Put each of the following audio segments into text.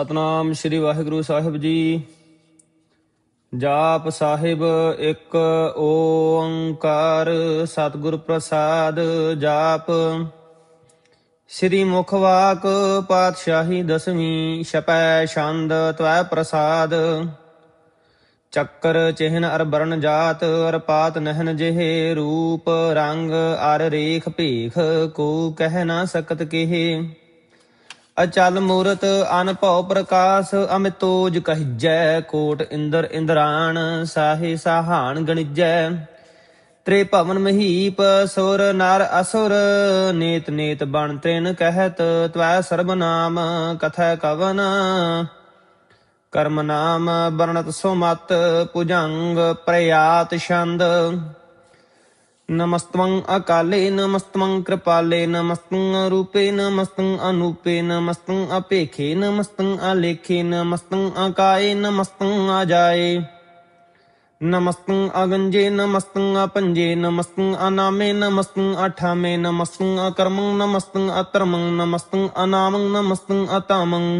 ਸਤਨਾਮ ਸ੍ਰੀ ਵਾਹਿਗੁਰੂ ਸਾਹਿਬ ਜੀ। ਜਾਪ ਸਾਹਿਬ ਇੱਕ ਓੰਕਾਰ, ਸਤਿਗੁਰ ਪ੍ਰਸਾਦ ਜਾਪ। ਸ੍ਰੀ ਮੁਖ ਵਾਕ ਪਾਤਸ਼ਾਹੀ ਦਸਵੀਂ ਛਪੈ ਛੰਦ ਤਵੈ ਪ੍ਰਸਾਦ। ਚੱਕਰ ਚਿਹਨ ਅਰ ਬਰਨ ਜਾਤ, ਅਰ ਪਾਤ ਨਹਿਨ ਜਿਹੇ ਰੂਪ, ਰੰਗ ਅਰ ਰੇਖ ਭੇਖ, ਕੋ ਕਹਿ ਨਾ ਸਕਤ ਕਿਹੇ। ਅਚਲ ਮੂਰਤ ਅਨਭਉ ਪ੍ਰਕਾਸ਼ ਅਮਿਤੋਜ ਕਹਿਜੈ ਕੋਟ ਇੰਦਰ ਇੰਦਰਾਣ, ਸਾਹੇ ਸਾਹਾਨ ਗਣਿਜੈ। ਤ੍ਰੇ ਭਵਨ ਮਹੀਪ ਸੁਰ ਨਰ ਅਸੁਰ, ਨੇਤ ਨੇਤ ਬਣ ਤ੍ਰਿਨ ਕਹਿਤ ਤਵੈ ਸਰਬ ਨਾਮ, ਕਥੈ ਕਵਨ। ਕਰਮ ਨਾਮ ਬਰਣਤ ਸੁਮਤ ਪੁਜੰਗ ਪ੍ਰਯਾਤ ਛੰਦ। नमस्त्वं अकाले नमस्त्वं कृपाले नमस्तं रूपे नमस्तं अनूपे नमस्तं अपेखे नमस्तं अलेखे नमस्तं अकाये नमस्तं अजाये नमस्तं अगंजे नमस्तं अपंजे नमस्तं अनामे नमस्तं अठामे नमस्तं अकर्मं नमस्तं अतर्मं नमस्तं अनामं नमस्तं अतामं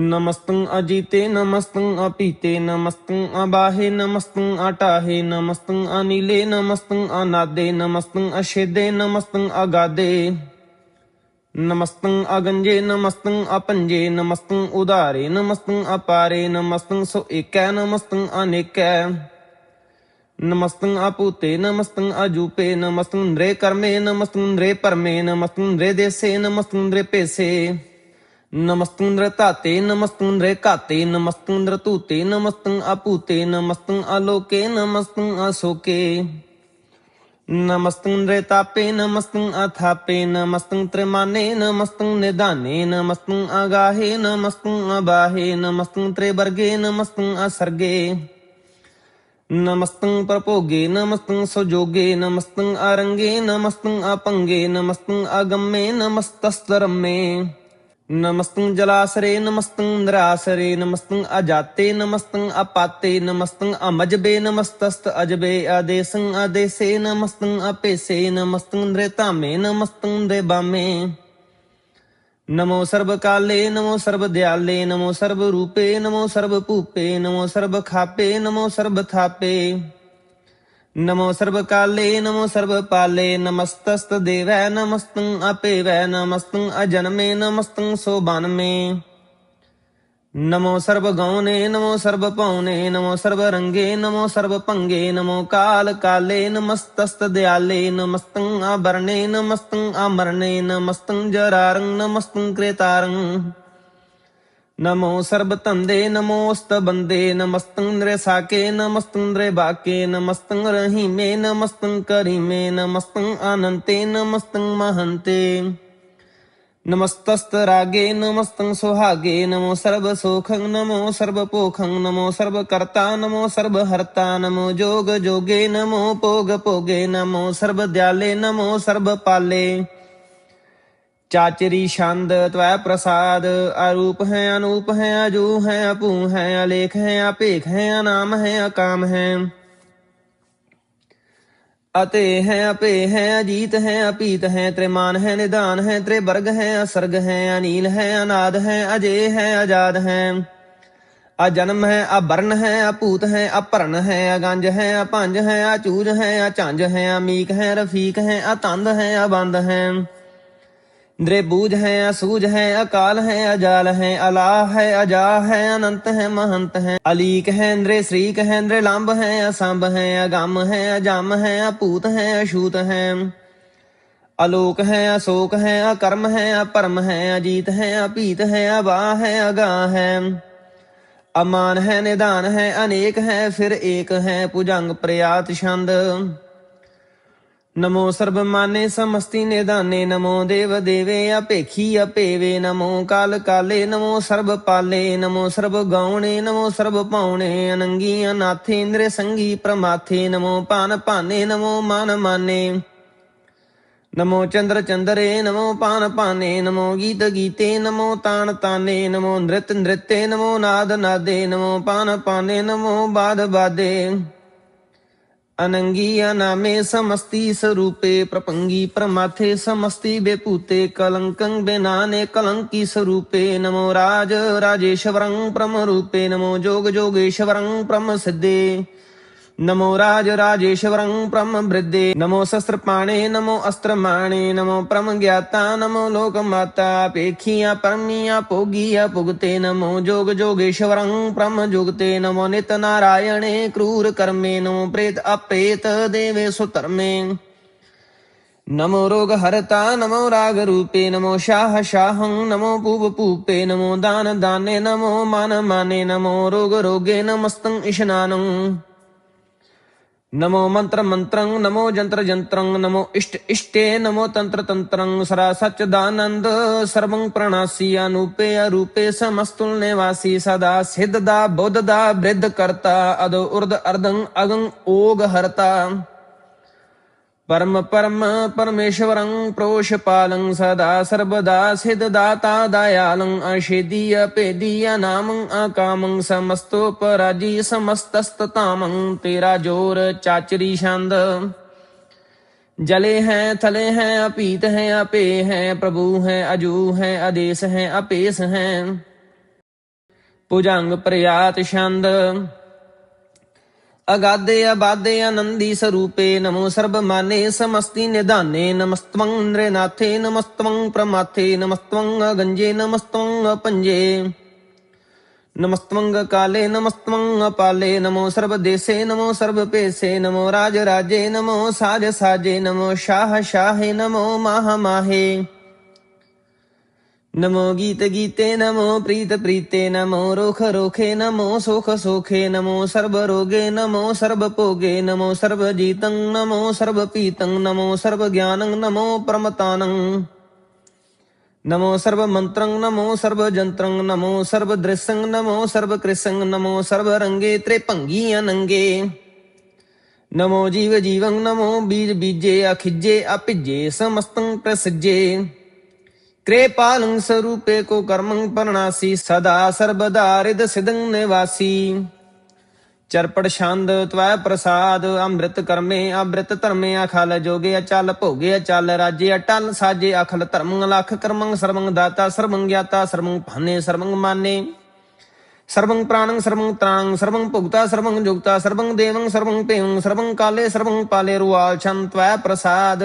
ਨਮਸਤੰ ਅਜੀਤੇ, ਨਮਸਤੰ ਅਪੀਤੇ, ਨਮਸਤੰ ਅਬਾਹੇ, ਨਮਸਤੰ ਅਟਾਹੇ, ਨਮਸਤੰ ਅਨੀਲੇ, ਨਮਸਤੰ ਅਨਾਦੇ, ਨਮਸਤੰ ਅਸ਼ੇਦੇ ਨਮਸਤੰ ਅਗਾਦੇ। ਨਮਸਤੰ ਅਗੰਜੇ, ਨਮਸਤੰ ਅਪੰਜੇ, ਨਮਸਤੰ ਉਧਾਰੇ, ਨਮਸਤੰ ਅਪਾਰੇ, ਨਮਸਤੰ ਸੋ ਏਕੈ, ਨਮਸਤੰ ਅਨੇਕੈ। ਨਮਸਤੰ ਆਪੂਤੇ ਨਮਸਤੰ ਅਜੂਪੇ, ਨਮਸਤੰ ਨਰੇ ਕਰਮੇ, ਨਮਸਤੰ ਨਰੇ ਪਰਮੇ, ਨਮਸਤੰ ਨਰੇ ਦੇਸੇ, ਨਮਸਤੰ ਨਰੇ ਪੇਸੇ। ਨਮਸਤੁੰਦਰ ਧਾਤੇ, ਨਮਸਤੁੰਦਰੇ ਘਾਤੇ, ਨਮਸਤੁੰਦਰ ਧੂਤੇ, ਨਮਸਤੰ ਆਪੂਤੇ ਨਮਸਤੰ ਆਲੋਕੇ ਨਮਸਤੰ ਅਸੋਕੇ। ਨਮਸਤੁੰਦਰੇ ਤਾਪੇ, ਨਮਸਤੰ ਅਥਾਪੇ, ਨਮਸਤੰ ਤ੍ਰਿਮਾਨੇ, ਨਮਸਤੰ ਨਿਧਾਨੇ, ਨਮਸਤੰ ਅਗਾਹੇ, ਨਮਸਤੰ ਅਬਾਹੇ, ਨਮਸਤੰ ਤ੍ਰਿਵਰਗੇ, ਨਮਸਤੰ ਅਸਰਗੇ। ਨਮਸਤੰ ਪ੍ਰਭੋਗੇ, ਨਮਸਤੰ ਸੁਜੋਗੇ, ਨਮਸਤੰ ਅਰੰਗੇ, ਨਮਸਤੰ ਅਪੰਗੇ, ਨਮਸਤੰ ਅਗੰਮੇ, ਨਮਸਤਸਤਰਮੇ। ਨਮਸਤੰ ਜਲਾਸਰੇ, ਨਮਸਤੰ ਨਿਰਾਸਰੇ, ਨਮਸਤੰ ਅਜਾਤੇ, ਨਮਸਤੰ ਅਪਾਤੇ, ਨਮਸਤੰ ਅਮਜਬੇ, ਨਮਸਤਸਤ ਅਜਬੇ, ਆਦੇਸੰ ਆਦੇਸੇ, ਨਮਸਤੰ ਅਪੇਸੇ, ਨਮਸਤੰ ਨ੍ਰੇਤਾਮੇ ਨਮਸਤੰ ਦੇਬਾਮੇ ਨਮੋ ਸਰਬ ਕਾਲੇ ਨਮੋ ਸਰਬ ਦਿਆਲੇ ਨਮੋ ਸਰਬ ਰੂਪੇ ਨਮੋ ਸਰਬ ਭੂਪੇ ਨਮੋ ਸਰਬ ਖਾਪੇ ਨਮੋ ਸਰਬ ਥਾਪੇ ਨਮੋ ਸਰਬ ਕਾਲੇ ਨਮੋ ਸਰਬ ਪਾਲੇ ਨਮਸਤਸਤ ਦੇਵੈ, ਨਮਸਤੰ ਆਪੇਵੈ, ਨਮਸਤੰ ਅਜਨਮੇ, ਨਮਸਤੰ ਸੋਬਨਮੇ। ਨਮੋ ਸਰਬ ਗਉਨੇ ਨਮੋ ਸਰਬ ਪਉਨੇ ਨਮੋ ਸਰਬ ਰੰਗੇ ਨਮੋ ਸਰਬ ਭੰਗੇ ਨਮੋ ਕਾਲ ਕਾਲੇ ਨਮਸਤਸਤ ਦਿਆਲੇ, ਨਮਸਤੰ ਆਬਰਨੇ ਨਮਸਤੰ ਅਮਰਨੇ ਨਮਸਤੰ ਜਰਾਰੰ, ਨਮਸਤੰ ਕ੍ਰੇਤਾਰੰ। ਨਮੋ ਸਰਬ ਧੰਦੇ ਨਮੋਸਤ ਬੰਦੇ, ਨਮਸਤੰ ਨਰੇ ਸਾਕੇ, ਨਮਸਤੰ ਨਰੇ ਬਾਕੇ, ਨਮਸਤੰ ਰਹੀਮੇ, ਨਮਸਤੰ ਕਰੀਮੇ, ਨਮਸਤੰ ਅਨੰਤੇ ਨਮਸਤੰ ਮਹੰਤੇ। ਨਮਸਤਸਤ ਰਾਗੇ, ਨਮਸਤੰ ਸੁਹਾਗੇ, ਨਮੋ ਸਰਬ ਸੋਖੰ, ਨਮੋ ਸਰਬ ਭੋਖੰ, ਨਮੋ ਸਰਬ ਕਰਤਾ, ਨਮੋ ਸਰਬ ਹਰਤਾ, ਨਮੋ ਜੋਗ ਜੋਗੇ, ਨਮੋ ਭੋਗ ਭੋਗੇ, ਨਮੋ ਸਰਬ ਦਿਆਲੇ, ਨਮੋ ਸਰਬ ਪਾਲੇ। ਚਾਚਰੀ ਛੰਦ ਤਵੈ ਪ੍ਰਸਾਦ, ਅਰੂਪ ਹੈ, ਅਨੂਪ ਹੈ, ਅਜੂ ਹੈ ਅਪੂ ਹੈ, ਅਲੇਖ ਹੈ ਅਪੇਖ ਹੈ, ਅਨਾਮ ਹੈ, ਅਕਾਮ ਹੈ। ਅਤੇ ਹੈ, ਅਪੇ ਹੈ, ਅਜੀਤ ਹੈ, ਅਪੀਤ ਹੈ, ਤ੍ਰਿਮਾਨ ਹੈ ਨਿਦਾਨ ਹੈ, ਤ੍ਰਿਵਰਗ ਹੈ, ਅਸਰਗ ਹੈ, ਅਨੀਲ ਹੈ, ਅਨਾਦ ਹੈ ਅਜੇ ਹੈ ਆਜ਼ਾਦ ਹੈ। ਅਜਨਮ ਹੈ ਅਬਰਨ ਹੈ ਅਪੂਤ ਹੈ, ਅਪਰਨ ਹੈ, ਅਗੰਜ ਹੈ ਅਪੰਜ ਹੈ, ਅਚੂਜ ਹੈ, ਅਚੰਜ ਹੈ, ਅਮੀਕ ਹੈ, ਰਫੀਕ ਹੈ, ਅਤੰਦ ਹੈ ਅਬੰਦ ਹੈ। ਨਰੇ ਬੂਝ ਹੈ, ਅਸੂਝ ਹੈ, ਅਕਾਲ ਹੈ, ਅਜਾਲ ਹੈ ਅਲਾ ਹੈ ਅਜਾ ਹੈ, ਅਨੰਤ ਹੈ, ਮਹੰਤ ਹੈ। ਅਲੀਕ ਹੈ ਨਰੇ ਸ੍ਰੀਕ ਹੈ ਨਰੇ ਲੰਬ ਹੈ, ਅਸੰਭ ਹੈ, ਅਗੰਮ ਹੈ, ਅਜਮ ਹੈ ਅਪੂਤ ਹੈ, ਅਛੂਤ ਹੈ। ਅਲੋਕ ਹੈ, ਅਸੋਕ ਹੈ, ਅਕਰਮ ਹੈ, ਅਪਰਮ ਹੈ, ਅਜੀਤ ਹੈ ਅਪੀਤ ਹੈ ਅਬਾ ਹੈ ਅਗਾ ਹੈ। ਅਮਾਨ ਹੈ ਨਿਦਾਨ ਹੈ, ਅਨੇਕ ਹੈ, ਫਿਰ ਏਕ ਹੈ, ਭੁਜੰਗ ਪ੍ਰਿਆਤ ਛੰਦ। ਨਮੋ ਸਰਬ ਮਾਨੇ ਸਮਸਤੀ ਨਿਦਾਨੇ, ਨਮੋ ਦੇਵ ਦੇਵੇ ਅਪੇਖੀ ਅਪੇਵੇ ਨਮੋ ਕਾਲ ਕਾਲੇ, ਨਮੋ ਸਰਬ ਪਾਲੇ, ਨਮੋ ਸਰਬ ਗਾਉਣੇ, ਨਮੋ ਸਰਬ ਪਾਉਣੇ, ਅਨੰਗੀ ਅਨਾਥੇ ਇੰਦਰੇ ਸੰਗੀ ਪ੍ਰਮਾਥੇ, ਨਮੋ ਪਾਨ ਪਾਨੇ ਨਮੋ ਮਾਨ ਮਾਨੇ। ਨਮੋ ਚੰਦਰ ਚੰਦਰੇ, ਨਮੋ ਪਾਨ ਪਾਨੇ ਨਮੋ ਗੀਤ ਗੀਤੇ, ਨਮੋ ਤਾਨ ਤਾਨੇ, ਨਮੋ ਨ੍ਰਿਤ ਨ੍ਰਿਤੇ, ਨਮੋ ਨਾਦ ਨਾਦੇ, ਨਮੋ ਪਾਨ ਪਾਨੇ ਨਮੋ ਬਾਦ ਬਾਦੇ। ਅਨੰਗੀ ਅਨਾਮੇ ਸਮਸਤੀ ਸਰੂਪੇ ਪ੍ਰਪੰਗੀ ਪ੍ਰਮਾਥੇ ਸਮਸਤੀ ਬੇਪੂਤੇ ਕਲੰਕੰ ਬੇਨਾਨੇ ਕਲੰਕੀ ਸਰੂਪੇ ਨਮੋ ਰਾਜ ਰਾਜੇਸ਼ਵਰੰ ਪ੍ਰਮ ਰੂਪੇ ਨਮੋ ਜੋਗ ਜੋਗੇਸ਼ਵਰੰ ਪ੍ਰਮ ਸਿੱਧੇ ਨਮੋ ਰਾਜ ਰਾਜੇਸ਼ਵਰੰ ਪ੍ਰਮ ਬ੍ਰਿद्धੇ ਨਮੋ ਸ਼ਸਤਰ ਪਾਣੇ ਨਮੋ ਅਸਤਰ ਮਾਣੇ ਨਮੋ ਪ੍ਰਮ ਗਿਆਤਾ ਨਮੋ ਲੋਕ ਮਾਤਾ ਪੇਖੀਆਂ ਪਰਮੀਆਂ ਭੋਗੀਆਂ ਭੁਗਤੇ ਨਮੋ ਜੋਗ ਜੋਗੇਸ਼ਵਰੰ ਪ੍ਰਮ ਜੁਗਤੇ ਨਮੋ ਨਿਤ ਨਾਰਾਇਣੇ ਕਰੂਰ ਕਰਮੇ ਨਮੋ ਪ੍ਰੇਤ ਅਪ੍ਰੇਤ ਦੇਵੇ ਸੁਧਰਮੇ ਨਮੋ ਰੋਗ ਹਰਤਾ ਨਮੋ ਰਾਗ ਰੂਪੇ ਨਮੋ ਸ਼ਾਹ ਸ਼ਾਹੰ ਨਮੋ ਪੂਪ ਪੂਪੇ ਨਮੋ ਦਾਨ ਦਾਨੇ ਨਮੋ ਮਨ ਮਾਨੇ ਨਮੋ ਰੋਗ ਰੋਗੇ ਨਮਸਤੰ ਨਮੋ ਮੰਤਰ ਮੰਤਰੰ ਨਮੋ ਜੰਤਰ ਜੰਤਰੰ ਨਮੋ ਇਸ਼ਟ ਇਸ਼ਟੇ ਨਮੋ ਤੰਤਰ ਤੰਤਰੰ ਸਰਾ ਸਚ ਦਾਨੰਦ ਸਰਵੰ ਪ੍ਰਣਾਸੀ ਅਨੂਪੇ ਅਰੂਪੇ ਸਮਸਤੁਲ ਨਿਵਾਸੀ ਸਦਾ ਸਿੱਧ ਦਾ ਬੁੱਧ ਦਾ ਬ੍ਰਿਧ ਕਰਤਾ ਅਦੋ ਉਰਦ ਅਰਦੰ ਅਗੰ ਓਗ ਹਰਤਾ ਪਰਮ ਪਰਮ ਪਰਮੇਸ਼ਵਰੰ ਪ੍ਰੋਸ਼ ਪਾਲੰ ਸਦਾ ਸਰਬਦਾ ਸਿਧ ਦਾਤਾ ਦਇਆਲੰ ਅਸ਼ੇਦੀਯ ਭੇਦੀਯ ਨਾਮੰ ਆਕਾਮੰ ਸਮਸਤੋ ਪਰਾਜੀ ਸਮਸਤਸਤਤਾਮੰ ਤੇਰਾ ਜੋਰ ਚਾਚਰੀ ਛੰਦ। ਜਲੇ ਹੈ, ਥਲੇ ਹੈ, ਅਪੀਤ ਹੈ ਅਪੇ ਹੈ, ਪ੍ਰਭੂ ਹੈ, ਅਜੂ ਹੈ, ਆਦੇਸ ਹੈ, ਅਪੇਸ ਹੈ। ਪੁਜੰਗ ਪ੍ਰਯਾਤ ਛੰਦ। ਅਗਾਦੇ ਅਬਾਦੇ ਆਨੰਦੀ ਸਰੂਪੇ ਨਮੋ ਸਰਬ ਮਾਨੇ ਸਮਸਤੀ ਨਿਧਾਨੇ ਨਮਸਤਵੰ ਨ੍ਰਨਾਥੇ ਨਮਸਤਵੰ ਪ੍ਰਮਾਥੇ ਨਮਸਤਵੰ ਗੰਜੇ ਨਮਸਤਵੰ ਪੰਜੇ ਨਮਸਤਵੰ ਕਾਲੇ ਨਮਸਤਵੰ ਪਾਲੇ ਨਮੋ ਸਰਬ ਦੇਸੇ ਨਮੋ ਸਰਬ ਭੇਸੇ ਨਮੋ ਰਾਜ ਰਾਜੇ ਨਮੋ ਸਾਜ ਸਾਜੇ ਨਮੋ ਸ਼ਾਹ ਸ਼ਾਹੇ ਨਮੋ ਮਾਹ ਮਾਹੇ ਨਮੋ ਗੀਤ ਗੀਤੇ ਨਮੋ ਪ੍ਰੀਤ ਪ੍ਰੀਤੇ ਨਮੋ ਰੋਖ ਰੋਖੇ ਨਮੋ ਸੁਖ ਸੋਖੇ ਨਮੋ ਸਰਬ ਰੋਗੇ ਨਮੋ ਸਰਬ ਭੋਗੇ ਨਮੋ ਸਰਬ ਜੀਤੰ ਨਮੋ ਸਰਬ ਪੀਤੰ ਨਮੋ ਸਰਬ ਗਿਆਨੰ ਨਮੋ ਪਰਮਤਾਨੰ ਨਮੋ ਸਰਬ ਮੰਤਰੰ ਨਮੋ ਸਰਬ ਜੰਤਰੰ ਨਮੋ ਸਰਬ ਦ੍ਰਿਸੰ ਨਮੋ ਸਰਬ ਕ੍ਰਿਸੰ ਨਮੋ ਸਰਬ ਰੰਗੇ ਤ੍ਰਿਭੰਗੀ ਅਨੰਗੇ ਨਮੋ ਜੀਵ ਜੀਵੰ ਨਮੋ ਬੀਜ ਬੀਜੇ ਅਖਿਜੇ ਅਭਿਜੇ ਸਮਸਤੰ ਪ੍ਰਸਜੇ कृपालं स्वरूपे को कर्मं परणासी सदा सर्वदा रिद सिदं निवासी ਚਰਪੜ ਛੰਦ ਤਵੈ ਪ੍ਰਸਾਦ ਅੰਮ੍ਰਿਤ ਕਰਮੇ ਅੰਮ੍ਰਿਤ ਧਰਮੇ ਅਖਲ ਜੋਗੇ ਅਚਲ ਭੋਗੇ ਅਚਲ ਰਾਜੇ ਅਟਲ ਸਾਜੇ ਅਖਲ ਧਰਮੰ ਲਖ ਕਰਮੰ ਸਰਵੰ ਦਾਤਾ ਸਰਵੰ ਗਿਆਤਾ ਸਰਵੰ ਭਾਨੇ ਸਰਵੰ ਮਾਨੇ ਸਰਵੰ ਪ੍ਰਾਣੰ ਸਰਵੰ ਤ੍ਰਾਣੰ ਸਰਵੰ ਭੁਗਤਾ ਸਰਵੰ ਜੁਗਤਾ ਸਰਵੰ ਦੇਵੰ ਸਰਵੰ ਭੇਵੰ ਸਰਵੰ ਕਾਲੇ ਸਰਵੰ ਪਾਲੇ ਰੁਆਲ ਛੰਦ ਤਵੈ ਪ੍ਰਸਾਦ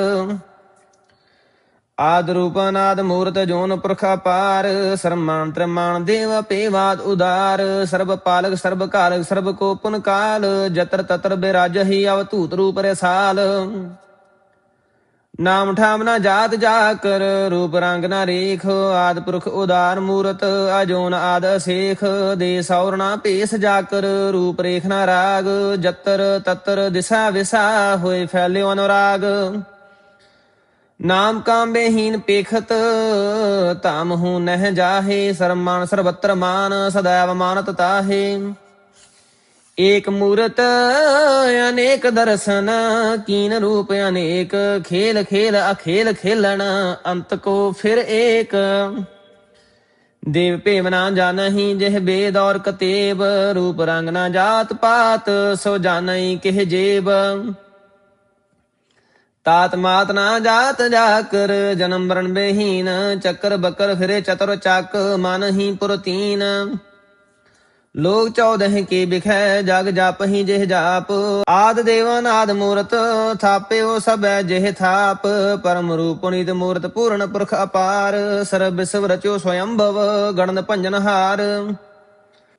ਆਦ ਰੂਪ ਅਨਾਦ ਮੂਰਤ ਜੋਨ ਪੁਰਖ ਅਪਾਰ ਸਰਮਾਨ ਤ੍ਰਮਾਨ ਦੇਵ ਪੇਵਾਦ ਉਦਾਰ, ਸਰਬ ਪਾਲਕ, ਸਰਬ ਕਾਲਕ, ਸਰਬ ਕੋ ਕਾਲ, ਜਤਰ ਤਤਰ ਬਿਰਾਜਹੀ ਅਵਤੂਤ ਰੂਪ ਰਸਾਲ। ਨਾਮ ਠਾਮ ਨਾ ਜਾਤ ਜਾ ਕਰ ਰੂਪ ਰੰਗ ਨਾ ਰੇਖ, ਆਦ ਪੁਰਖ ਉਦਾਰ ਮੂਰਤ, ਅਜੋਨ ਆਦ ਸੇਖ ਦੇ ਸੌਰਣਾ ਭੇਸ ਜਾ ਕਰ ਰੂਪ ਰੇਖ ਨਾ ਰਾਗ, ਜਤਰ ਤਤਰ ਦਿਸਾ ਵਿਸਾ, ਹੋਏ ਫੈਲਿਓ ਅਨੁਰਾਗ। ਨਾਮ ਕਾਂਬੇਹੀਨ ਪੇਖਤ ਧਾਮ ਹੂੰ ਨਹਿ ਜਾਹੇ, ਸਰਮਾਨ ਸਰਬਤਰ ਮਾਨ ਸਦਾਵ ਮਾਨਤ ਤਾਹੇ। ਏਕ ਮੂਰਤ, ਅਨੇਕ ਦਰਸ਼ਨ, ਕੀਨ ਰੂਪ ਅਨੇਕ, ਖੇਲ ਖੇਲ ਅਖੇਲ ਖੇਲਣ, ਅੰਤ ਕੋ ਫਿਰ ਏਕ। ਦੇਵ ਭੇਵ ਨਾ ਜਾਣਹੀ, ਜਿਹ ਬੇਦ ਔਰ ਕਤੇਬ, ਰੂਪ ਰੰਗ ਨਾ ਜਾਤ ਪਾਤ, ਸੋ ਜਾਣਈ ਕਿਹ ਜੇਬ। ਤਾਤ ਮਾਤ ਨਾ ਜਾਤ ਜਾਕਰ, ਜਨਮ ਮਰਨ ਬੇਹੀਨ, ਚੱਕਰ ਬੱਕਰ ਫਿਰੇ ਚਤੁਰ ਚੱਕ, ਮਨ ਹੀ ਪੁਰਤੀਨ ਲੋਕ ਚੌਦਹ ਕੇ ਬਿਖੈ ਜਗ ਜਾਪਹੀ ਜਿਹ ਜਾਪ। ਆਦ ਦੇਵਨ ਆਦ ਮੂਰਤ ਥਾਪਿਓ ਸਭੈ ਜਿਹ ਥਾਪ। ਪਰਮ ਰੂਪ ਨਿਤ ਮੂਰਤ ਪੂਰਨ ਪੁਰਖ ਅਪਾਰ, ਸਰਬ ਵਿਸਵ ਰਚਿਓ ਸਵਯੰਭਵ, ਗਣਨ ਭੰਜਨ ਹਾਰ।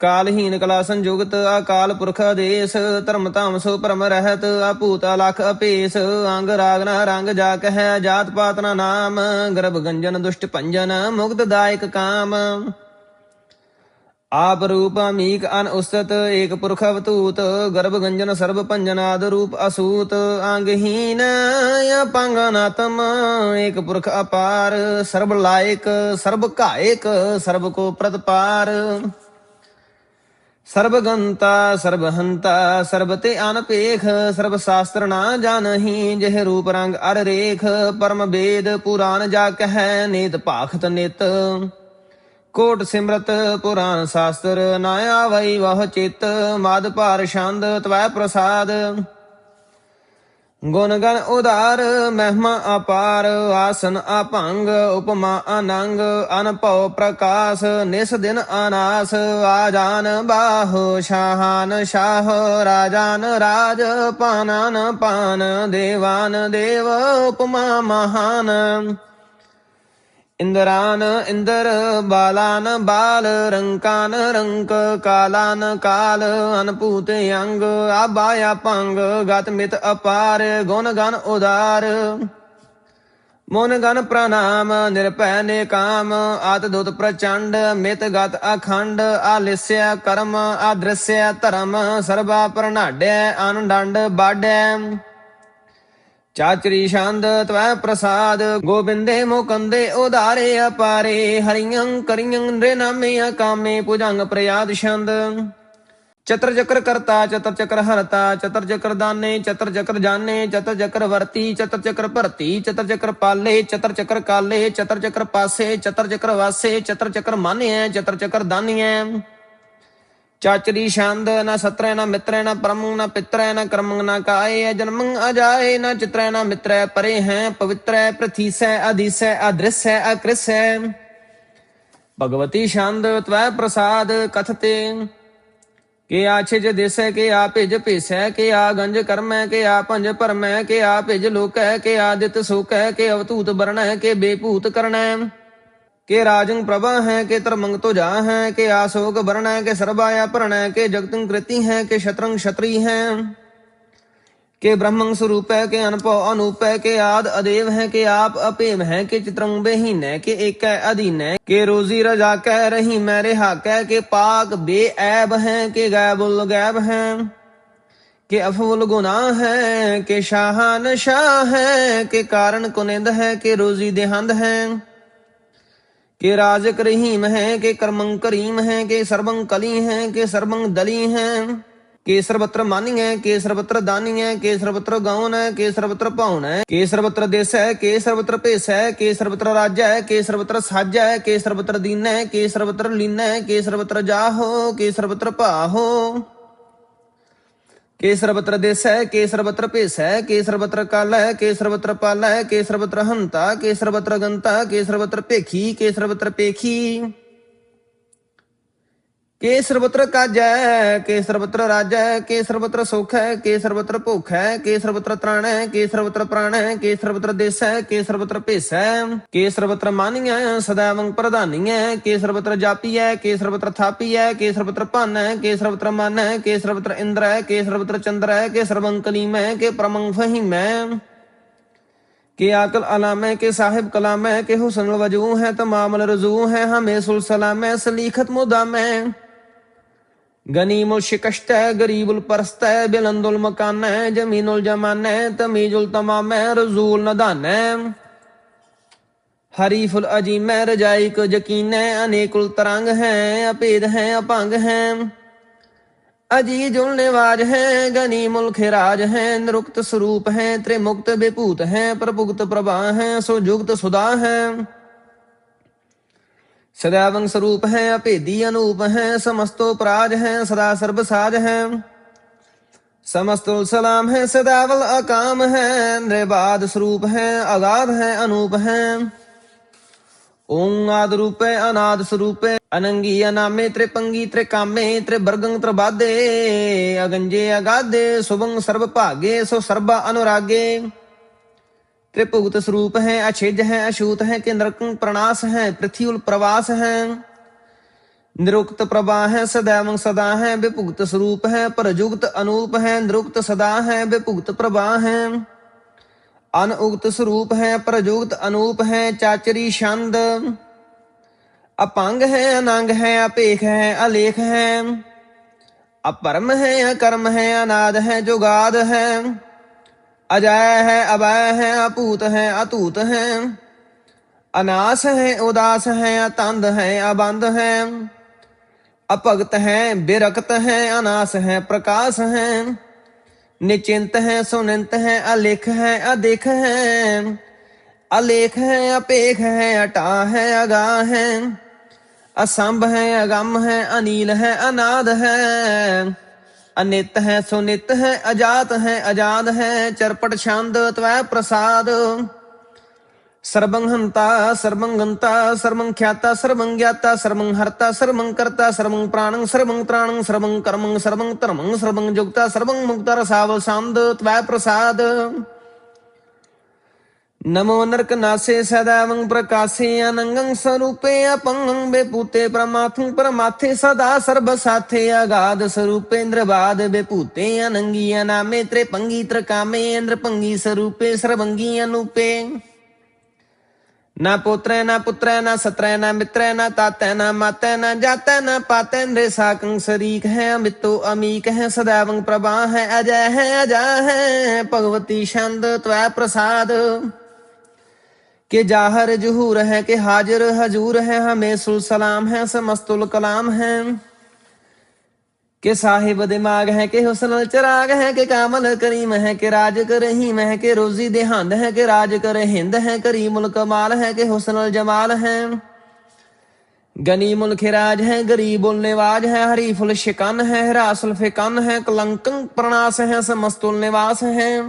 ਕਾਲਹੀਨ ਕਲਾ ਸੰਯੁਗਤ ਅਕਾਲ ਪੁਰਖ ਆਦੇਸ, ਧਰਮ ਧਾਮ ਸੋ ਪਰਮ ਰਹਿਤ ਆਪੂਤ ਲਖ ਅਪੇਸ ਅੰਗ ਰਾਗ ਨਾ ਰੰਗ ਜਾ ਕਹੈ, ਜਾਤ ਪਾਤ ਨਾ ਨਾਮ, ਗਰਭ ਗੰਜਨ ਦੁਸ਼ਟ ਭੰਜਨ, ਮੁਕਤ ਦਾਇਕ ਕਾਮ। ਆਪ ਰੂਪ ਅਮੀਕ ਅਨ ਉਸਤ, ਏਕ ਪੁਰਖ ਅਵਤੂਤ, ਗਰਭ ਗੰਜਨ ਸਰਬ ਭੰਜਨ ਆਦ ਰੂਪ ਅਸੂਤ, ਅੰਗਹੀਨ ਅਪੰਗਨਾਤਮ ਏਕ ਪੁਰਖ ਅਪਾਰ, ਸਰਬ ਲਾਇਕ, ਸਰਬ ਘਾਇਕ, ਸਰਬ ਕੋ ਪ੍ਰਤਪਾਰ। ਸਰਬ ਗੰਤਾ ਸਰਬ ਤੇ ਅਨਪੇਖ ਸਰਬ ਸ਼ਾਸਤਰ ਨਾ ਜਾਣਹੀ, ਜਿਹ ਰੂਪ ਰੰਗ ਅਰ ਰੇਖ, ਪਰਮ ਬੇਦ ਪੁਰਾਨ ਜਾ ਕਹੈ, ਨੇਤ ਭਾਖਤ ਨਿਤ। ਕੋਟ ਸਿਮਰਤ ਪੁਰਾਨ ਸ਼ਾਸਤਰ ਨਾ ਆਵਈ ਵਹ ਚਿਤ, ਮਦ ਭਾਰ ਛੰਦ, ਤਵੈ ਪ੍ਰਸਾਦ। ਗੁਣ ਗਣ ਉਦਾਰ ਮਹਿਮਾ ਅਪਾਰ, ਆਸਨ ਅਭੰਗ, ਉਪਮਾ ਅਨੰਗ, ਅਨਭਉ ਪ੍ਰਕਾਸ਼, ਨਿਸ ਦਿਨ ਅਨਾਸ ਆਜਾਨ ਬਾਹੋ, ਸ਼ਾਹਾਨ ਸ਼ਾਹ, ਰਾਜਾਨ ਰਾਜ, ਪਾਨਨ ਪਾਨ, ਦੇਵਾਨ ਦੇਵ, ਉਪਮਾ ਮਹਾਨ। ਇੰਦਰਾਨ ਇੰਦਰ ਬਾਲਾਨ ਬਾਲ ਰੰਕਾਨ ਰੰਕ ਕਾਲਾਨ ਕਾਲ ਅਨਪੂਤ ਅੰਗ ਆਬਾਇਆ ਭੰਗ ਗਤ ਮਿਤ ਅਪਾਰ ਗੁਣ ਗਨ ਉਦਾਰ। ਮੋਨ ਗਨ ਪ੍ਰਣਾਮ ਨਿਰਭੈ ਨੇ ਕਾਮ ਆਤ ਦੁਤ ਪ੍ਰਚੰਡ ਮਿਤ ਗਤ ਅਖੰਡ ਆਲਿਸਿਆ ਕਰਮ ਆਦ੍ਰਸਿਆ ਧਰਮ ਸਰਬਾ ਪ੍ਰਣਾਡੈ ਅਨਡੰਡ ਬਾਡੈ ਚਾਚਰੀ ਛੰਦ ਤਵੈ ਪ੍ਰਸਾਦ ਗੋਬਿੰਦੇ ਮੁਕੰਦੇ ਉਦਾਰੇ ਅਪਾਰੇ ਹਰੀਆਂ ਕਰੀਆਂ ਦੇ ਨਾਮੇ ਕਾਮੇ ਪੁਜੰਗ ਪ੍ਰਯਾਦ ਛੰਦ ਚਤਰ ਚਕਰ ਕਰਤਾ ਚਤਰ ਚਕਰ ਹਰਤਾ ਚਤਰ ਚਕਰ ਦਾਨੇ ਚਤਰ ਚਕਰ ਜਾਣੇ ਚਤਰ ਚਕਰ ਵਰਤੀ ਚਤਰ ਚਕਰ ਭਰਤੀ ਚਤਰ ਚਕਰ ਪਾਲੇ ਚਤਰ ਚਕਰ ਕਾਲੇ ਚਤਰ ਚਕਰ ਪਾਸੇ ਚਤਰ ਚਕਰ ਵਾਸੇ ਚਤਰ ਚਕਰ ਮਾਨਿਐ ਚਤਰ ਚਕਰ ਦਾਨੀਐ ਚਾਚਰੀ ਛੰਦ ਨਾ ਸਤਰੈ ਨਾ ਮਿੱਤਰੈ ਨਾ ਪਰਮੰ ਨਾ ਪਿਤਰੈ ਨਾ ਕਰਮੰ ਨਾ ਕਾਏ ਜਨਮੰ ਅਜਾਏ ਨਾ ਚਿਤਰੈ ਨਾ ਮਿਤਰੈ ਪਰੇ ਹੈ ਪਵਿੱਤਰੈ ਪ੍ਰਥੀਸੈ ਅਧੀਸੈ ਅਦ੍ਰਿਸੈ ਅਕ੍ਰਿਸੈ ਭਗਵਤੀ ਛੰਦ ਤਵੈ ਪ੍ਰਸਾਦ ਕਥਤੇ ਕੇ ਆਛਿਜ ਦਿਸੈ ਕੇ ਆ ਭਿਜ ਭੇਸੈ ਕੇ ਆ ਗੰਜ ਕਰਮੈ ਕੇ ਆ ਪੰਜ ਪਰਮੈ ਕੇ ਆ ਭਿਜ ਲੋਕੈ ਕੇ ਆਦਿਤ ਸੁਖੈ ਕੇ ਅਵਤੂਤ ਬਰਣੈ ਕੇ ਬੇਭੂਤ ਕਰਣੈ ਕੇ ਰਾਜੰ ਪ੍ਰਭਾ ਹੈ ਕੇ ਧਰਮੰਗ ਤੋ ਜਾ ਹੈ ਕੇ ਆਸੋਕ ਬਰਣੈ ਕੇ ਸਰਬਾਇਆ ਭਰਣੈ ਕੇ ਜਗਤੰ ਕ੍ਰਿਤੀ ਹੈ ਕੇ ਸ਼ਤਰੰਗ ਛਤਰੀ ਹੈ ਕੇ ਬ੍ਰਹਮੰ ਸਰੂਪੈ ਕੇ ਅਨਭਉ ਅਨੂਪੈ ਕੇ ਆਦ ਅਦੇਵ ਹੈ ਕੇ ਆਪ ਅਪੇਮ ਹੈ ਕੇ ਚਿਤਰੰਗ ਬਹੀਨੈ ਕੇ ਏਕੈ ਅਧੀਨੈ ਕੇ ਰੋਜ਼ੀ ਰਜਾ ਕਹਿ ਰਹੀ ਮੈਂ ਰਿਹਾ ਕਹਿ ਕੇ ਪਾਕ ਬੇਐਬ ਹੈ ਕੇ ਗੈਬੁਲ ਗੈਬ ਹੈ ਕਿ ਅਫਵਲ ਗੁਨਾਹ ਹੈ ਕਿ ਸ਼ਾਹਾਨ ਸ਼ਾਹ ਹੈ ਕਿ ਕਾਰਨ ਕੁਨਿੰਦ ਹੈ ਕਿ ਰੋਜ਼ੀ ਦੇਹੰਦ ਹੈ ਕਿ ਰਾਜਕ ਰਹੀਮ ਹੈ ਕਿ ਕਰਮੰ ਕਰੀਮ ਹੈ ਕਿ ਸਰਬੰ ਕਲੀ ਹੈ ਕਿ ਸਰਬੰ ਦਲੀ ਹੈ ਕਿ ਸਰਬਤਰ ਮਾਨੀ ਹੈ ਕਿ ਸਰਬਤਰ ਦਾਨੀ ਹੈ ਕਿ ਸਰਬਤਰ ਗਾਉਨ ਹੈ ਕਿ ਸਰਬਤਰ ਭਾਉਨ ਹੈ ਕਿ ਸਰਬਤਰ ਦੇਸ ਹੈ ਕਿ ਸਰਬਤਰ ਭੇਸ ਹੈ ਕਿ ਸਰਬਤਰ ਰਾਜ ਹੈ ਕਿ ਸਰਬਤਰ ਸਾਜ ਹੈ ਕਿ ਸਰਬਤਰ ਦੀਨ ਹੈ ਕਿ ਸਰਬਤਰ ਲੀਨ ਹੈ ਕਿ ਸਰਬਤਰ ਜਾਹੋ ਕਿ ਸਰਬਤਰ ਭਾਹੋ ਕੇ ਸਰਬਤਰ ਦੇਸ ਹੈ ਕੇ ਸਰਬਤਰ ਭੇਸ ਕੇ ਸਰਬਤਰ ਕਾਲ ਹੈ ਕੇ ਸਰਬਤਰ ਪਾਲ ਹੈ ਕੇ ਸਰਬਤਰ ਹੰਤਾ ਕੇ ਸਰਬਤਰ ਗੰਤਾ ਕੇ ਸਰਬਤਰ ਭੇਖੀ ਕੇ ਸਰਬਤਰ ਪੇਖੀ। ਕੇ ਸਰਬਤਰ ਕਾਜ ਹੈ ਕੇ ਸਰਬਤਰ ਰਾਜ ਹੈ ਕੇ ਸਰਬਤਰ ਸੁਖ ਹੈ ਕੇ ਸਰਬਤਰ ਭੁਖ ਹੈ ਕੇ ਸਰਬਤਰ ਤ੍ਰਾਣ ਹੈ ਕੇ ਸਰਬਤਰ ਪ੍ਰਾਣ ਹੈ ਕੇ ਸਰਬਤਰ ਦੇਸ ਹੈ ਕੇ ਸਰਬਤਰ ਭੇਸ ਹੈ ਕੇ ਸਰਬਤਰ ਮਾਨੀਐ ਸਦਾਵੰ ਪ੍ਰਧਾਨੀਐ ਕੇ ਸਰਬਤਰ ਜਾਪੀਐ ਕੇ ਸਰਬਤਰ ਥਾਪੀਐ ਕੇ ਸਰਬਤਰ ਭਨ ਹੈ ਕੇ ਸਰਬਤਰ ਮਨ ਹੈ ਕੇ ਸਰਬਤਰ ਇੰਦਰ ਹੈ ਕੇ ਸਰਬਤਰ ਚੰਦਰ ਹੈ ਕੇ ਸਰਬੰ ਕਲੀਮੈ ਕੇ ਪ੍ਰਮੰ ਫਹੀਮੈ ਕਿ ਆਕਲ ਅਲਾਮੈ ਕੇ ਸਾਹਿਬ ਕਲਾਮੈ ਕੇ ਹੁਸਨ ਵਜੂ ਹੈ ਤਮਾਮ ਰਜ਼ੂ ਹੈ ਹਮੇ ਸੁਲ ਸਲਾਮੈ ਸਲੀਖਤ ਮੁਦਾਮੈ ਗਨੀਮੁਲ ਸ਼ਿਕਸ਼ਤੈ ਗਰੀਬੁਲ ਪਰਸਤੈ ਬਿਲੰਦੁਲ ਮਕਾਨੈ ਜਮੀਨੁਲ ਜਮਾਨੈ ਤਮੀਜੁਲ ਤਮਾਮੈ, ਰਜ਼ੂਲ ਨਦਾਨੈ ਹਰੀਫੁਲ ਅਜੀਮੈ, ਰਜਾਈ ਕੋ ਯਕੀਨੈ ਅਨੇਕੁਲ ਤਰੰਗ ਹੈ ਅਭੇਦ ਹੈ ਅਭੰਗ ਹੈ। ਅਜੀਜੁਲ ਨਿਵਾਜ ਹੈ ਗਨੀਮੁਲ ਖਿਰਾਜ ਹੈ, ਨਿਰੁਕਤ ਸਰੂਪ ਹੈ, ਤ੍ਰਿਮੁਕਤ ਵਿਭੂਤ ਹੈ, ਪ੍ਰਭੁਗਤ ਪ੍ਰਭਾ ਹੈ ਸੋ ਜੁਗਤ ਸੁਦਾ ਹੈ। ਸਦਾਵੰ ਸਰੂਪ ਹੈ, ਅਭੇਦੀ ਅਨੂਪ ਹੈ, ਸਮਸਤੋ ਪ੍ਰਾਜ ਹੈ, ਸਦਾ ਸਰਬ ਸਾਜ ਹੈ। ਸਮਸਤੁਲ ਸਲਾਮ ਹੈ, ਸਦਾਵਲ ਅਕਾਮ ਹੈ ਨਿਰਬਾਦ ਸਰੂਪ ਹੈ, ਅਗਾਧ ਹੈ, ਅਨੂਪ ਹੈ। ਓੰ ਆਦ ਰੂਪੇ, ਅਨਾਦ ਸਰੂਪੇ, ਅਨੰਗੀ ਅਨਾਮੇ, ਤ੍ਰਿਪੰਗੀ ਤ੍ਰਿਕਾਮੇ ਤ੍ਰਿਵਰਗੰ ਤ੍ਰਿਬਾਦੇ, ਅਗੰਜੇ ਅਗਾਦੇ, ਸੁਭੰ ਸਰਬ ਭਾਗੇ, ਸੋ ਸਰਬਾ ਅਨੁਰਾਗੇ। त्रिभुगत स्वरूप है अछेज है, अछूत है कि नरकं प्रणास है पृथ्वीउल प्रवास है। निरुक्त प्रभा है, सदैव सदा है, विभुगत स्वरूप है परजुगत अनूप है, निरुक्त सदा है, विभुगत प्रभा है। अनउगत स्वरूप है परजुगत अनूप है, चाचरी छंद। अपंग है, अनंग है, अपेख है, अलेख है। अपरम है, अकर्म है, अनाद है, जुगाद है। अजय है, अभय है, अपूत है, अतूत है। अनास है, उदास है, अतंद है, अबंध है। अपगत है बिरकत है, अनास है, प्रकाश है। निचिंत है, सुनिंत है, अलिख है अधिक है। अलेख है, अपेख है, अटा है, अगा है। असंभ है, अगम है, अनील है, अनाद है। ਅਨਿਤ ਹੈ ਸੋ ਹੈ, ਅਜਾਤ ਹੈ ਆਜ਼ਾਦ ਹੈ, ਚਰਪਟ ਛੰਦ ਤਵੈ ਪ੍ਰਸਾਦ। ਸਰਬੰ ਹੰਤਾ ਸਰਬੰ ਗੰਤਾ ਸਰਬੰ ਖਿਆਤਾ ਸਰਬੰ ਗਿਆਤਾ ਸਰਬੰ ਹਰਤਾ ਸਰਬੰ ਕਰਤਾ ਸਰਬੰ ਪ੍ਰਾਣੰ ਸਰਬੰ ਤ੍ਰਾਣੰ ਸਰਬੰ ਕਰਮੰ ਸਰਬੰ ਧਰਮੰ ਸਰਬੰ ਜੁਗਤਾ ਸਰਬੰ ਮੁਕਤਾ ਰਸਾਵ ਸੰਦ ਤਵੈ ਪ੍ਰਸਾਦ। ਨਮੋ ਨਰਕ ਨਾਸੇ ਸਦਾਵੰ ਪ੍ਰਕਾਸੇ ਅਨੰਗੰ ਸਰੂਪੇ ਅਪੰਗੰ ਬੇਪੂਤੇ ਪ੍ਰਮਾਥੰ ਪਰਮਾਥੇ ਸਦਾ ਸਰਬ ਸਾਥੇ ਅਗਾਧ ਸਰੂਪੇਂਦਰ ਬਾਦ ਬੇਪੂਤੇ ਅਨੰਗੀ ਨਾਮੇ ਤ੍ਰੇ ਪੰਗੀ ਤ੍ਰਕਾਮੇ ਇੰਦਰ ਪੰਗੀ ਸਰੂਪੇ ਸਰਬੰਗੀ ਅਨੂਪੇ ਨਾ ਪੁੱਤਰੈ ਨਾ ਪੁੱਤਰੈ ਨਾ ਸਤਰੈ ਨਾ ਮਿੱਤਰੈ ਨਾ ਤਾਤੈ ਨਾ ਮਾਤੈ ਨਾ ਜਾਤੈ ਨਾ ਪਾਤੈ ਨਰੇ ਸਾਕੰ ਸਰੀਕ ਹੈ ਅਮਿਤੋ ਅਮੀਕ ਹੈ ਸਦਾਵੰ ਪ੍ਰਭਾ ਹੈ ਅਜੈ ਹੈ ਅਜਾ ਹੈ ਭਗਵਤੀ ਛੰਦ ਤਵੈ ਪ੍ਰਸਾਦ ਕਿ ਜਾਹਰ ਜਹੂਰ ਹੈ ਕਿ ਹਾਜ਼ਰ ਹਜੂਰ ਹੈ ਹਮੇ ਸੁਲ ਸਲਾਮ ਹੈ, ਸਮਸਤੁਲ ਕਲਾਮ ਹੈ। ਕਿ ਸਾਹਿਬ ਦਿਮਾਗ ਹੈ ਕਿ ਹੁਸਨਲ ਚਰਾਗ ਹੈ ਕਿ ਕਾਮਲ ਕਰੀਮ ਹੈ ਕਿ ਰਾਜ ਕਰ ਰਹੀਮ ਹੈ ਕਿ ਰੋਜ਼ੀ ਦੇ ਹੰਦ ਹੈ ਕਿ ਰਾਜ ਕਰ ਹਿੰਦ ਹੈ, ਕਰੀਮੁਲ ਕਮਾਲ ਹੈ ਕਿ ਹੁਸਨਲ ਜਮਾਲ ਹੈ। ਗਨੀਮੁਲ ਖਿਰਾਜ ਹੈ, ਗਰੀਬੁਲ ਨਿਵਾਜ ਹੈ, ਹਰੀਫੁਲ ਸ਼ਿਕਨ ਹੈ, ਹਰਾਸੁਲ ਫਿਕਨ ਹੈ ਕਲੰਕੰ ਪ੍ਰਣਾਸ ਹੈ ਸਮਸਤੁਲ ਨਿਵਾਸ ਹੈ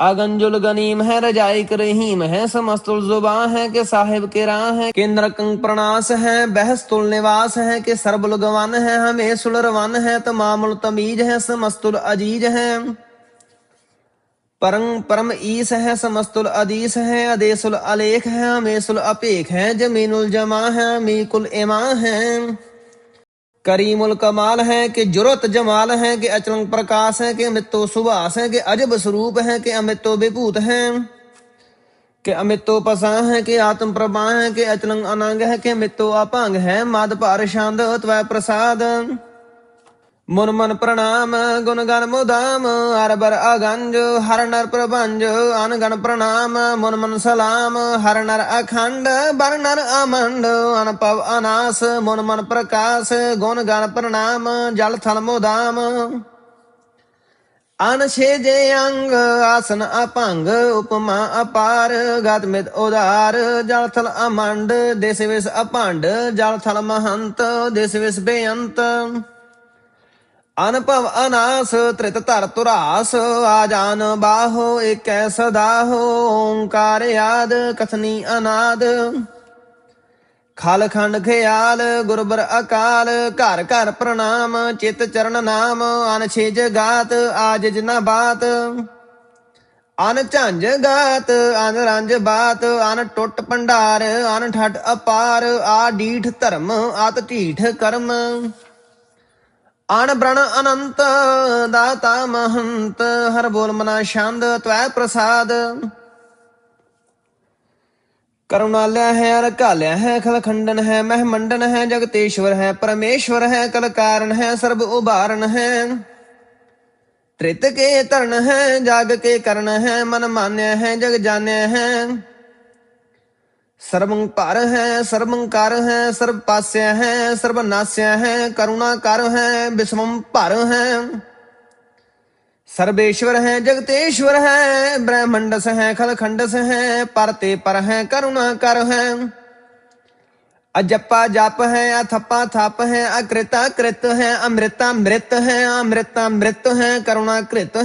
अगंजुल गनीम है रजाई रहीम है समस्तुल जुबा है कि साहिब के राह है कि नरकंग प्रणास है बहस्तुल निवास है कि सरबुल गवन है हमें सुल रवन है तमामुल तमीज है समस्तुल अजीज है परम परम ईस है समस्तुल अदीस है अदेसुल अलेख है हमेसुल अपेख है जमीनुल जमा है मीकुल इमा है करीमुल कमाल है कि जुरत जमाल है कि अचलंग प्रकाश है कि अमितो सुभाष है कि अजब स्वरूप है कि अमितो विभूत है कि अमितो पसा है कि आत्म प्रभा है कि अचलंग अनंग है कि अमितो अपांग है माद पार शांद त्वै प्रसाद ਮਨ ਮਨ ਪ੍ਰਣਾਮ, ਗੁਣ ਗਨ ਮੁਦਾਮ, ਹਰ ਬਰ ਅਗੰਜ, ਹਰ ਨਰ ਪ੍ਰਭੰਜ, ਅਨ ਗਨ ਪ੍ਰਣਾਮ, ਮਨ ਮਨ ਸਲਾਮ, ਹਰ ਨਰ ਅਖੰਡ, ਬਰ ਨਰ ਅਮੰਡ, ਅਨ ਪਵ ਅਨਾਸ, ਮਨ ਮਨ ਪ੍ਰਕਾਸ਼, ਗੁਣ ਗਨ ਪ੍ਰਣਾਮ, ਜਲ ਥਲ ਮੁਦਾਮ। ਅਨ ਛੇਜੇ ਅੰਗ, ਆਸਨ ਅਪੰਗ, ਉਪਮਾ ਅਪਾਰ ਗਤ ਮਿਤ ਉਦਾਰ, ਜਲ ਥਲ ਅਮੰਡ, ਦੇਸ ਵਿਸ ਅਪੰਡ, ਜਲ ਥਲ ਮਹੰਤ, ਦੇਸ ਵਿਸ ਬੇਅੰਤ। ਅਨਭਵ ਅਨਾਸ, ਤ੍ਰਿਤ ਧਰ ਤੁਰਾਸ ਆਜਾਨ ਬਾਹੋ, ਏਕੈ ਸਦਾਹੋ ਓੰਕਾਰ ਆਦ, ਕਥਨੀ ਅਨਾਦ। ਖਲ ਖੰਡ ਖਿਆਲ, ਗੁਰਬਰ ਅਕਾਲ, ਘਰ ਘਰ ਪ੍ਰਣਾਮ, ਚਿਤ ਚਰਨ ਨਾਮ, ਅਨ ਛੇਜ ਗਾਤ ਆਜ ਜਿਨਾ ਬਾਤ। ਅਨ ਝੰਜ ਗਾਤ, ਅਨ ਰੰਜ ਬਾਤ, ਅਨ ਟੁੱਟ ਭੰਡਾਰ, ਅਨ ਠੱਡ ਅਪਾਰ, ਆ ਡੀਠ ਧਰਮ ਆਤ ਢੀਠ ਕਰਮ। ਆਣ ਬ੍ਰਣ ਅਨੰਤ, ਦਾਤਾ ਮਹੰਤ, ਹਰ ਬੋਲ ਮਨਾ ਛੰਦ, ਤਵੈ ਪ੍ਰਸਾਦ। ਕਰੁਣਾਲਿਆ ਹੈ ਅਰ ਕਾਲਿਆ ਹੈ, ਖਲ ਖੰਡਨ ਹੈ, ਮਹਿ ਮੰਡਨ ਹੈ, ਜਗਤੇਸ਼ਵਰ ਹੈ, ਪਰਮੇਸ਼ਵਰ ਹੈ ਕਲ ਕਾਰਨ ਹੈ, ਸਰਬ ਉਭਾਰਨ ਹੈ। ਤ੍ਰਿਤ ਕੇ ਧਰਨ ਹੈ ਜਾਗ ਕੇ ਕਰਨ ਹੈ, ਮਨ ਮਾਨਿਆ ਹੈ, ਜਗ ਜਾਣਿਆ ਹੈ। ਸਰਬੰ ਭਰ ਹੈ ਸਰਬੰ ਕਰ ਹੈ ਸਰਬ ਪਾਸਿਆ ਹੈ ਸਰਬ ਨਾਸਿਆ ਹੈ ਕਰੁਣਾ ਕਰ ਹੈ ਬਿਸਮੰ ਭਰ ਹੈ ਸਰਬੇਸ਼ਵਰ ਹੈ ਜਗਤੇਸ਼ਵਰ ਹੈ ਬ੍ਰਹਮੰਡਸ ਹੈ ਖਲ ਖੰਡਸ ਹੈ ਪਰਤੇ ਪਰ ਹੈ ਕਰੁਣਾ ਕਰ ਹੈ ਅਜਪਾ ਜਪ ਹੈ ਅਥਪਾ ਥਪ ਹੈ ਅਕ੍ਰਿਤਾ ਕ੍ਰਿਤ ਹੈ ਅੰਮ੍ਰਿਤਾ ਮ੍ਰਿਤ ਹੈ ਅੰਮ੍ਰਿਤਾ ਮ੍ਰਿਤ ਹੈ ਕਰੁਣਾ ਕ੍ਰਿਤ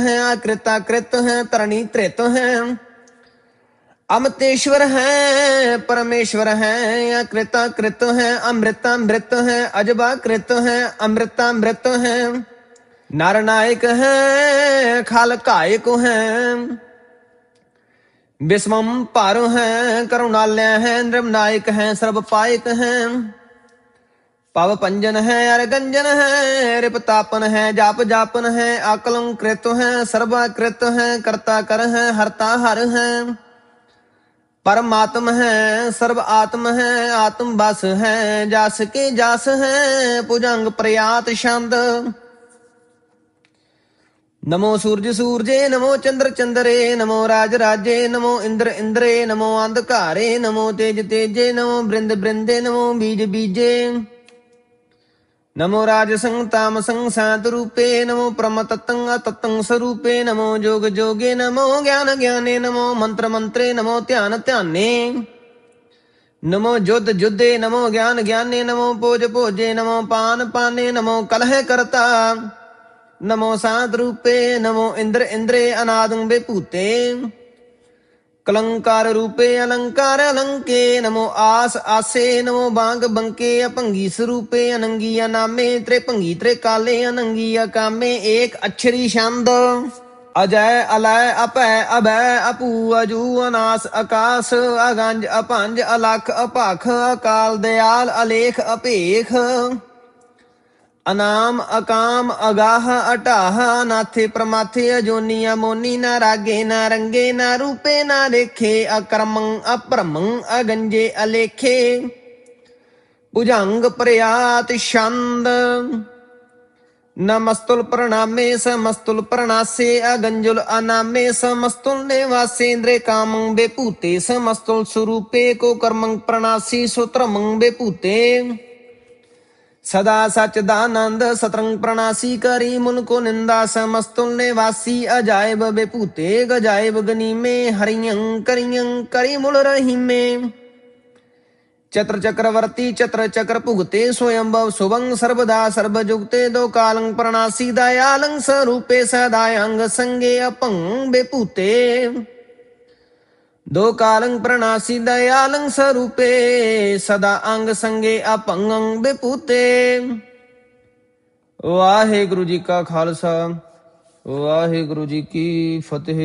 ਹੈ ਅਕ੍ਰਿਤਾ ਕ੍ਰਿਤ ਹੈ ਤਰਣੀ ਤ੍ਰਿਤ ਹੈ ਅਮਤੇਸ਼ਵਰ ਹੈ ਪਰਮੇਸ਼ਵਰ ਹੈ ਅਕ੍ਰਿਤਾ ਕ੍ਰਿਤ ਹੈ ਅੰਮ੍ਰਿਤਾ ਅੰਮ੍ਰਿਤ ਹੈ ਅਜਬਾ ਕ੍ਰਿਤ ਹੈ ਅੰਮ੍ਰਿਤਾ ਅੰਮ੍ਰਿਤ ਹੈ ਨਰ ਨਾਇਕ ਹੈ ਖਲ ਕਾਇਕ ਹੈ ਬਿਸਮੰ ਪਰ ਹੈ ਕਰੁਣਾਲਿਆ ਹੈ ਨਿਰਮ ਨਾਇਕ ਹੈ ਸਰਬ ਪਾਇਕ ਹੈ ਪਵ ਪੰਜਨ ਹੈ ਅਰ ਗੰਜਨ ਹੈ ਰਿਪ ਤਾਪਨ ਹੈ ਜਪ ਜਾਪਨ ਹੈ ਅਕਲੰ ਪਰਮਾਤਮ ਹੈ, ਸਰਬ ਆਤਮ ਹੈ, ਆਤਮ ਬਸ ਹੈ, ਜਸ ਕੇ ਜਸ ਹੈ ਪੁਜੰਗ ਪ੍ਰਯਾਤ ਛੰਦ। ਨਮੋ ਸੂਰਜ ਸੂਰਜੇ, ਨਮੋ ਚੰਦਰ ਚੰਦਰੇ, ਨਮੋ ਰਾਜ ਰਾਜੇ, ਨਮੋ ਇੰਦਰ ਇੰਦਰੇ, ਨਮੋ ਅੰਧਕਾਰੇ, ਨਮੋ ਤੇਜ ਤੇਜੇ, ਨਮੋ ਬ੍ਰਿੰਦ ਬ੍ਰਿੰਦੇ, ਨਮੋ ਬੀਜ ਬੀਜੇ। नमो राजसं तामसं सात रूपे नमो प्रमततं अततं स्वरूपे नमो जोग जोगे नमो ज्ञान ज्ञाने नमो मंत्र मंत्रे नमो ध्यान ध्याने नमो जुद्ध जुद्धे नमो ज्ञान ज्ञाने नमो पोज भोजे नमो पान पाने नमो कलह करता ਨਮੋ ਸਾਤ ਰੂਪੇ ਨਮੋ ਇੰਦਰ ਇੰਦਰੇ ਅਨਾਦੰ ਬੇਭੂਤੇ ਕਲੰਕਾਰ ਰੂਪੇ ਅਲੰਕਾਰ ਅਲੰਕੇ, ਨਮੋ ਆਸ ਆਸੇ, ਨਮੋ ਬਾੰਗ ਬੰਕੇ ਅਭੰਗੀ ਸਰੂਪੇ ਅਨੰਗੀਆ ਨਾਮੇ ਤ੍ਰੇ ਭੰਗੀ ਤ੍ਰੇ ਕਾਲੇ ਅਨੰਗੀਆ ਕਾਮੇ, ਏਕ ਅਛਰੀ ਛੰਦ। ਅਜੈ, ਅਲੈ, ਅਪੈ ਅਬੈ ਅਪੂ, ਅਜੂ, ਅਨਾਸ ਆਕਾਸ ਅਗੰਜ, ਅਪੰਜ, ਅਲਖ, ਅਪਾਖ, ਅਕਾਲ, ਦਿਆਲ, ਅਲੇਖ, ਅਪੇਖ। ਅਨਾਮ ਅਕਾਮ ਅਗਾਹ ਅਟਾਹ, ਅਨਾਥੇ ਪ੍ਰਮਾਥੇ ਅਜੋਨੀ ਅਮੋਨੀ, ਨਾ ਰਾਗੇ, ਨਾ ਰੰਗੇ, ਨਾ ਰੂਪੇ, ਨਾ ਦੇਖੇ ਅਕਰਮੰ ਅਪਰਮੰ ਅਗੰਜੇ ਅਲੇਖੇ। ਭੁਜੰਗ ਪ੍ਰਿਆਤ ਛੰਦ, ਨਮਸਤੁਲ ਪ੍ਰਣਾਮੇ, ਸਮਸਤੁਲ ਪ੍ਰਣਾਸੇ, ਅਗੰਜੁਲ ਅਨਾਮੇ, ਸਮਸਤੁਲ ਨਿਵਾਸੇਂਦ੍ਰੇ ਕਾਮੰ ਬੇਭੂਤੇ, ਸਮਸਤੁਲ ਸਰੂਪੇ, ਕੋ ਕਰਮੰ ਪ੍ਰਣਾਸੀ ਸੁਤਰਮੰ ਬੇਭੂਤੇ। ਸਦਾ ਸਚ ਦਾਨੰਦ ਸਤਰੰਗ ਪ੍ਰਣਾਸੀ ਕਰੀ ਮੁਨ ਕੋ ਨਿੰਦਾ ਸਮਸਤੁਲ ਨਿਵਾਸੀ ਅਜਾਇਬ ਬੇਭੂਤੇ ਗਜਾਇਬ ਗਨੀਮੇ ਹਰੀਯੰ ਕਰੀਯੰ ਕਰੀ ਮੁਲ ਰਹੀਮੇ। ਚਤਰ ਚਕਰਵਰਤੀ ਚਤਰ ਚਕਰ ਭੁਗਤੇ ਸੋਯੰਭਵ ਸੁਭੰ ਸਰਬਦਾ ਸਰਬ ਜੁਗਤੇ ਦੋ ਕਾਲੰ ਪ੍ਰਣਾਸੀ ਦਇਆਲੰ ਸਰੂਪੇ ਸਦਾ ਅੰਗ ਸੰਗੇ ਅਪੰ ਬੇਭੂਤੇ। ਦੋ ਕਾਲੰ ਪ੍ਰਣਾਸੀ ਦਇਆਲੰ ਸਰੂਪੇ, ਸਦਾ ਅੰਗ ਸੰਗੇ ਅਪੰਗੰ ਬੇਪੂਤੇ। ਵਾਹਿਗੁਰੂ ਜੀ ਕਾ ਖਾਲਸਾ, ਵਾਹਿਗੁਰੂ ਜੀ ਕੀ ਫਤਿਹ।